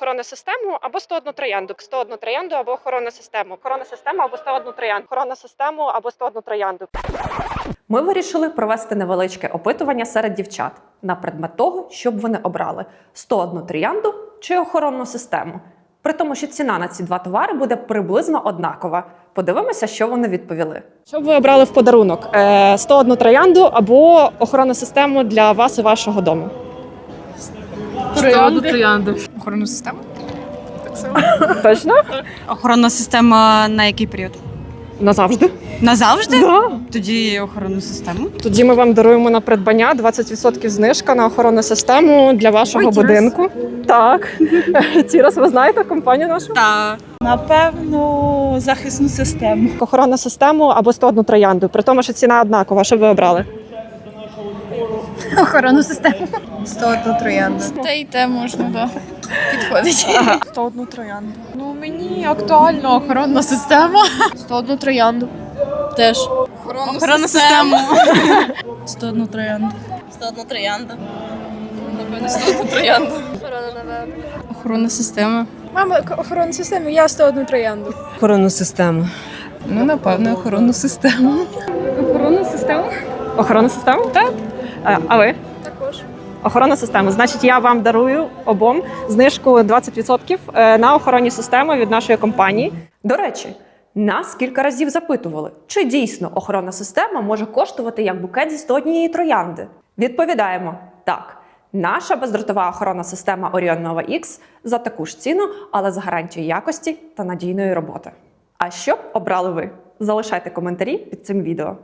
охоронну систему або 101 троянду. 101 троянду або охоронну систему. Охоронну систему або 101 троянду. Охоронну систему або 101 троянду. Ми вирішили провести невеличке опитування серед дівчат на предмет того, щоб вони обрали 101 троянду чи охоронну систему. При тому, що ціна на ці два товари буде приблизно однакова. Подивимося, що вони відповіли. Що б ви обрали в подарунок? Е, 101 троянду або охоронну систему для вас і вашого дому. Троянди. троянди. Охоронну систему? Точно? Охоронна система на який період? Назавжди. Назавжди? Да. Тоді охоронну систему. Тоді ми вам даруємо на придбання 20% знижка на охоронну систему для вашого Ой, будинку. Так. Тірос, ви знаєте компанію нашу? Та Напевно, захисну систему. Охоронну систему або 101 троянду. При тому, що ціна однакова. Що ви обрали? Охоронну систему. 101 троянда. Те і те можна, да. Підходить. 101 троянду. Ну мені актуально охоронна система. 101 троянду. Теж. Охоронну, охоронну систему. 101 троянду. 101 троянда. Напевно, 101 троянду. Охоронна система. Мама охоронну систему, я 101 троянду. Охоронну систему. Ну, напевно, охоронну систему. Охоронну систему? Охоронну систему? Так. А ви? Також. Охоронна система. Значить, я вам дарую обом знижку 20% е, на охоронні системи від нашої компанії. До речі, нас кілька разів запитували, чи дійсно охоронна система може коштувати як букет зі 101 троянди. Відповідаємо так. Наша бездротова охоронна система Orion Nova X за таку ж ціну, але з гарантією якості та надійної роботи. А що б обрали ви? Залишайте коментарі під цим відео.